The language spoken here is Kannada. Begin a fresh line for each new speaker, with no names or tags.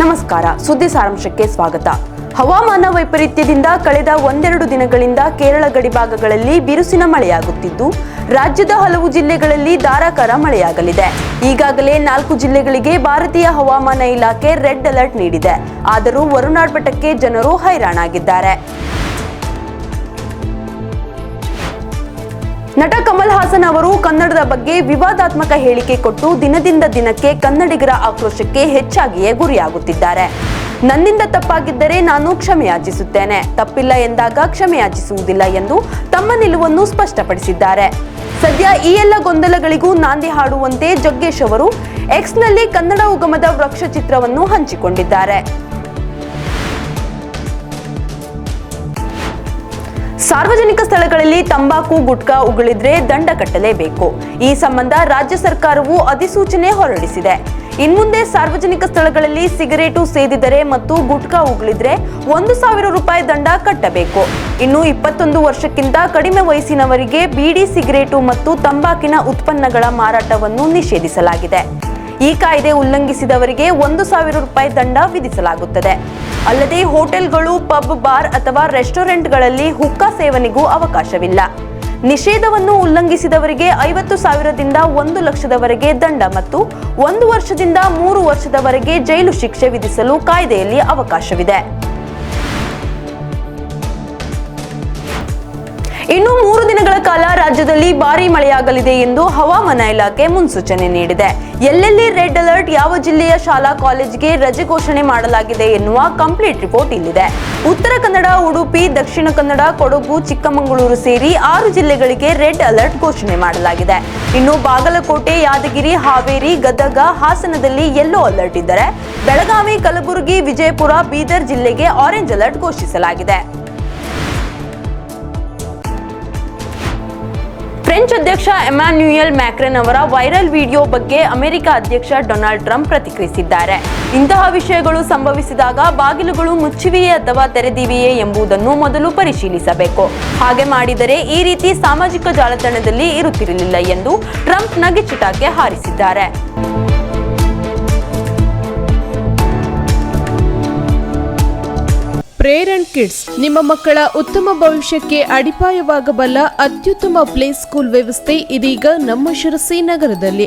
ನಮಸ್ಕಾರ, ಸುದ್ದಿ ಸಾರಾಂಶಕ್ಕೆ ಸ್ವಾಗತ. ಹವಾಮಾನ ವೈಪರೀತ್ಯದಿಂದ ಕಳೆದ ಒಂದೆರಡು ದಿನಗಳಿಂದ ಕೇರಳ ಗಡಿಭಾಗಗಳಲ್ಲಿ ಬಿರುಸಿನ ಮಳೆಯಾಗುತ್ತಿದ್ದು, ರಾಜ್ಯದ ಹಲವು ಜಿಲ್ಲೆಗಳಲ್ಲಿ ಧಾರಾಕಾರ ಮಳೆಯಾಗಲಿದೆ. ಈಗಾಗಲೇ ನಾಲ್ಕು ಜಿಲ್ಲೆಗಳಿಗೆ ಭಾರತೀಯ ಹವಾಮಾನ ಇಲಾಖೆ ರೆಡ್ ಅಲರ್ಟ್ ನೀಡಿದೆ. ಆದರೂ ವರುಣಾರ್ಭಟಕ್ಕೆ ಜನರು ಹೈರಾಣಾಗಿದ್ದಾರೆ. ನಟ ಕಮಲ್ ಹಾಸನ್ ಅವರು ಕನ್ನಡದ ಬಗ್ಗೆ ವಿವಾದಾತ್ಮಕ ಹೇಳಿಕೆ ಕೊಟ್ಟು ದಿನದಿಂದ ದಿನಕ್ಕೆ ಕನ್ನಡಿಗರ ಆಕ್ರೋಶಕ್ಕೆ ಹೆಚ್ಚಾಗಿಯೇ ಗುರಿಯಾಗುತ್ತಿದ್ದಾರೆ. ನನ್ನಿಂದ ತಪ್ಪಾಗಿದ್ದರೆ ನಾನು ಕ್ಷಮೆಯಾಚಿಸುತ್ತೇನೆ. ತಪ್ಪಿಲ್ಲ ಎಂದಾಗ ಕ್ಷಮೆಯಾಚಿಸುವುದಿಲ್ಲ ಎಂದು ತಮ್ಮ ನಿಲುವನ್ನು ಸ್ಪಷ್ಟಪಡಿಸಿದ್ದಾರೆ. ಸದ್ಯ ಈ ಎಲ್ಲ ಗೊಂದಲಗಳಿಗೂ ನಾಂದಿ ಹಾಡುವಂತೆ ಜಗ್ಗೇಶ್ ಅವರು ಎಕ್ಸ್ನಲ್ಲಿ ಕನ್ನಡ ಉಗಮದ ವೃಕ್ಷ ಚಿತ್ರವನ್ನು ಹಂಚಿಕೊಂಡಿದ್ದಾರೆ. ಸಾರ್ವಜನಿಕ ಸ್ಥಳಗಳಲ್ಲಿ ತಂಬಾಕು, ಗುಟ್ಕಾ ಉಗುಳಿದ್ರೆ ದಂಡ ಕಟ್ಟಲೇಬೇಕು. ಈ ಸಂಬಂಧ ರಾಜ್ಯ ಸರ್ಕಾರವು ಅಧಿಸೂಚನೆ ಹೊರಡಿಸಿದೆ. ಇನ್ಮುಂದೆ ಸಾರ್ವಜನಿಕ ಸ್ಥಳಗಳಲ್ಲಿ ಸಿಗರೇಟು ಸೇದಿದರೆ ಮತ್ತು ಗುಟ್ಕಾ ಉಗುಳಿದ್ರೆ ಒಂದು ಸಾವಿರ ರೂಪಾಯಿ ದಂಡ ಕಟ್ಟಬೇಕು. ಇನ್ನು ಇಪ್ಪತ್ತೊಂದು ವರ್ಷಕ್ಕಿಂತ ಕಡಿಮೆ ವಯಸ್ಸಿನವರಿಗೆ ಬೀಡಿ ಸಿಗರೇಟು ಮತ್ತು ತಂಬಾಕಿನ ಉತ್ಪನ್ನಗಳ ಮಾರಾಟವನ್ನು ನಿಷೇಧಿಸಲಾಗಿದೆ. ಈ ಕಾಯ್ದೆ ಉಲ್ಲಂಘಿಸಿದವರಿಗೆ ಒಂದು ಸಾವಿರ ರೂಪಾಯಿ ದಂಡ ವಿಧಿಸಲಾಗುತ್ತದೆ. ಅಲ್ಲದೆ ಹೋಟೆಲ್ಗಳು, ಪಬ್, ಬಾರ್ ಅಥವಾ ರೆಸ್ಟೋರೆಂಟ್ಗಳಲ್ಲಿ ಹುಕ್ಕಾ ಸೇವನೆಗೂ ಅವಕಾಶವಿಲ್ಲ. ನಿಷೇಧವನ್ನು ಉಲ್ಲಂಘಿಸಿದವರಿಗೆ ಐವತ್ತು ಸಾವಿರದಿಂದ ಒಂದು ಲಕ್ಷದವರೆಗೆ ದಂಡ ಮತ್ತು ಒಂದು ವರ್ಷದಿಂದ ಮೂರು ವರ್ಷದವರೆಗೆ ಜೈಲು ಶಿಕ್ಷೆ ವಿಧಿಸಲು ಕಾಯ್ದೆಯಲ್ಲಿ ಅವಕಾಶವಿದೆ. ಇನ್ನು ಮೂರು ಕಾಲ ರಾಜ್ಯದಲ್ಲಿ ಭಾರಿ ಮಳೆಯಾಗಲಿದೆ ಎಂದು ಹವಾಮಾನ ಇಲಾಖೆ ಮುನ್ಸೂಚನೆ ನೀಡಿದೆ. ಎಲ್ಲೆಲ್ಲಿ ರೆಡ್ ಅಲರ್ಟ್ ಯಾವ ಜಿಲ್ಲೆಯ ಶಾಲಾ ಕಾಲೇಜಿಗೆ ರಜೆ ಘೋಷಣೆ ಮಾಡಲಾಗಿದೆ ಎನ್ನುವ ಕಂಪ್ಲೀಟ್ ರಿಪೋರ್ಟ್ ಇಲ್ಲಿದೆ. ಉತ್ತರ ಕನ್ನಡ, ಉಡುಪಿ, ದಕ್ಷಿಣ ಕನ್ನಡ, ಕೊಡಗು, ಚಿಕ್ಕಮಗಳೂರು ಸೇರಿ ಆರು ಜಿಲ್ಲೆಗಳಿಗೆ ರೆಡ್ ಅಲರ್ಟ್ ಘೋಷಣೆ ಮಾಡಲಾಗಿದೆ. ಇನ್ನು ಬಾಗಲಕೋಟೆ, ಯಾದಗಿರಿ, ಹಾವೇರಿ, ಗದಗ, ಹಾಸನದಲ್ಲಿ ಯೆಲ್ಲೋ ಅಲರ್ಟ್ ಇದ್ದರೆ ಬೆಳಗಾವಿ, ಕಲಬುರಗಿ, ವಿಜಯಪುರ, ಬೀದರ್ ಜಿಲ್ಲೆಗೆ ಆರೆಂಜ್ ಅಲರ್ಟ್ ಘೋಷಿಸಲಾಗಿದೆ. ಫ್ರೆಂಚ್ ಅಧ್ಯಕ್ಷ ಎಮಾನ್ಯುಯಲ್ ಮ್ಯಾಕ್ರೆನ್ ಅವರ ವೈರಲ್ ವಿಡಿಯೋ ಬಗ್ಗೆ ಅಮೆರಿಕ ಅಧ್ಯಕ್ಷ ಡೊನಾಲ್ಡ್ ಟ್ರಂಪ್ ಪ್ರತಿಕ್ರಿಯಿಸಿದ್ದಾರೆ. ಇಂತಹ ವಿಷಯಗಳು ಸಂಭವಿಸಿದಾಗ ಬಾಗಿಲುಗಳು ಮುಚ್ಚಿವೆಯೇ ಅಥವಾ ತೆರೆದಿವೆಯೇ ಎಂಬುದನ್ನು ಮೊದಲು ಪರಿಶೀಲಿಸಬೇಕು. ಹಾಗೆ ಮಾಡಿದರೆ ಈ ರೀತಿ ಸಾಮಾಜಿಕ ಜಾಲತಾಣದಲ್ಲಿ ಇರುತ್ತಿರಲಿಲ್ಲ ಎಂದು ಟ್ರಂಪ್ ನಗೆಚಿಟಾಕೆ ಹಾರಿಸಿದ್ದಾರೆ.
ಪ್ರೇರಣ್ ಕಿಡ್ಸ್ ನಿಮ್ಮ ಮಕ್ಕಳ ಉತ್ತಮ ಭವಿಷ್ಯಕ್ಕೆ ಅಡಿಪಾಯವಾಗಬಲ್ಲ ಅತ್ಯುತ್ತಮ ಪ್ಲೇ ಸ್ಕೂಲ್ ವ್ಯವಸ್ಥೆ ಇದೀಗ ನಮ್ಮ ಶಿರಸಿ ನಗರದಲ್ಲಿ.